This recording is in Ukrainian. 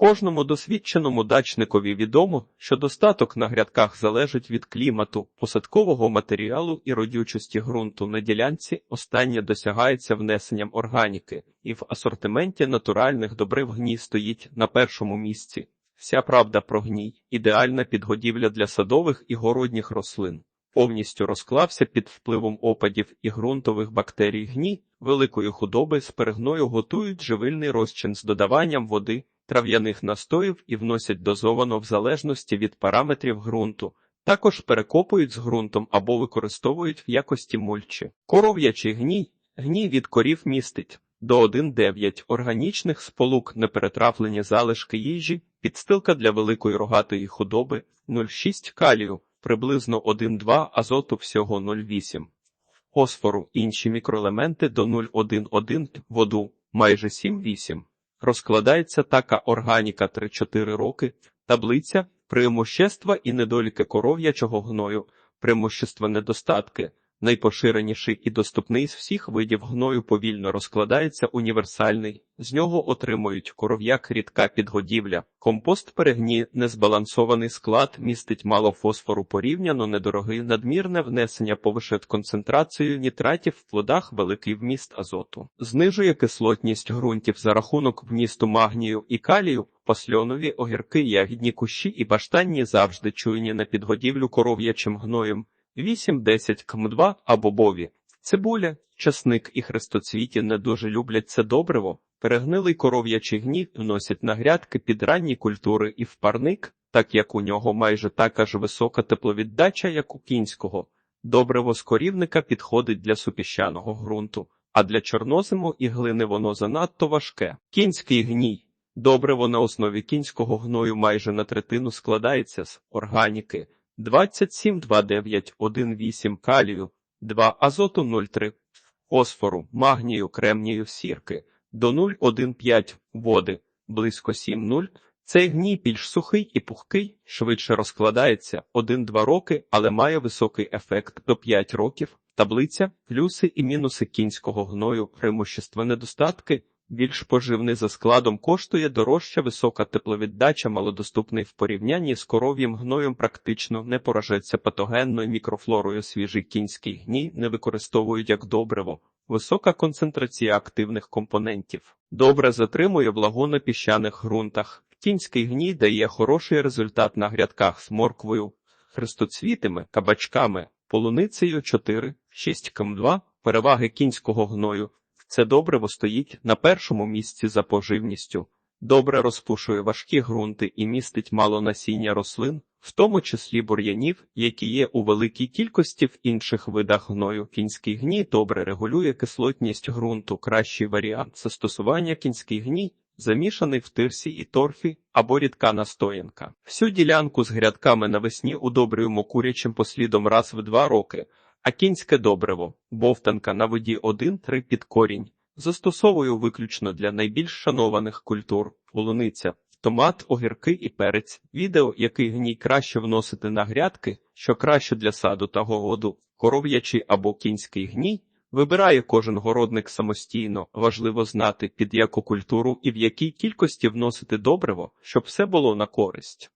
Кожному досвідченому дачникові відомо, що достаток на грядках залежить від клімату, посадкового матеріалу і родючості ґрунту на ділянці. Останнє досягається внесенням органіки, і в асортименті натуральних добрив гній стоїть на першому місці. Вся правда про гній ідеальна підгодівля для садових і городніх рослин. Повністю розклався під впливом опадів і ґрунтових бактерій гній, великої худоби з перегною готують живильний розчин з додаванням води, трав'яних настоїв і вносять дозовано в залежності від параметрів ґрунту. Також перекопують з ґрунтом або використовують в якості мульчі. Коров'ячий гній гній від корів містить до 1,9 органічних сполук неперетравлені залишки їжі, підстилка для великої рогатої худоби 0,6 калію, приблизно 1,2 азоту всього 0,8. Фосфору інші мікроелементи до 0,1,1 воду майже 7,8. Розкладається така органіка 3-4 роки. Таблиця преимущества і недоліки коров'ячого гною, преимущества недостатки. Найпоширеніший і доступний з всіх видів гною повільно розкладається універсальний. З нього отримують коров'як рідка підгодівля. Компост перегні незбалансований склад містить мало фосфору порівняно недорогий надмірне внесення повишить концентрацію нітратів в плодах великий вміст азоту. Знижує кислотність ґрунтів за рахунок вмісту магнію і калію. Посльонові огірки, ягідні кущі і баштанні завжди чуйні на підгодівлю коров'ячим гноєм. 8-10 км2 або бові. Цибуля, часник і хрестоцвіті не дуже люблять це добриво. Перегнилий коров'ячий гній вносять на грядки під ранні культури і в парник, так як у нього майже така ж висока тепловіддача, як у кінського. Добриво з корівника підходить для супіщаного ґрунту, а для чорнозиму і глини воно занадто важке. Кінський гній. Добриво на основі кінського гною майже на третину складається з органіки. 27 29 18 калію, 2 азоту 0,3, фосфору, магнію, кремнію, сірки, до 0,1,5 води, близько 7,0. Цей гній більш сухий і пухкий, швидше розкладається 1-2 роки, але має високий ефект до 5 років. Таблиця, плюси і мінуси кінського гною, преимущества недостатки, більш поживний за складом коштує дорожча висока тепловіддача, малодоступний в порівнянні з коров'ям гноєм практично не поражається патогенною мікрофлорою свіжий кінський гній, не використовують як добриво. Висока концентрація активних компонентів. Добре затримує влагу на піщаних ґрунтах. Кінський гній дає хороший результат на грядках з морквою, хрестоцвітами, кабачками, полуницею 4, 6 км2, переваги кінського гною. Це добриво стоїть на першому місці за поживністю, добре розпушує важкі ґрунти і містить мало насіння рослин, в тому числі бур'янів, які є у великій кількості в інших видах гною. Кінський гній добре регулює кислотність ґрунту. Кращий варіант застосування кінський гній, замішаний в тирсі і торфі або рідка настоянка. Всю ділянку з грядками навесні удобрюємо курячим послідом раз в два роки. А кінське добриво, бовтанка на воді 1-3 під корінь. Застосовую виключно для найбільш шанованих культур полуниця, томат, огірки і перець. Відео, який гній краще вносити на грядки, що краще для саду та городу, коров'ячий або кінський гній, вибирає кожен городник самостійно. Важливо знати, під яку культуру і в якій кількості вносити добриво, щоб все було на користь.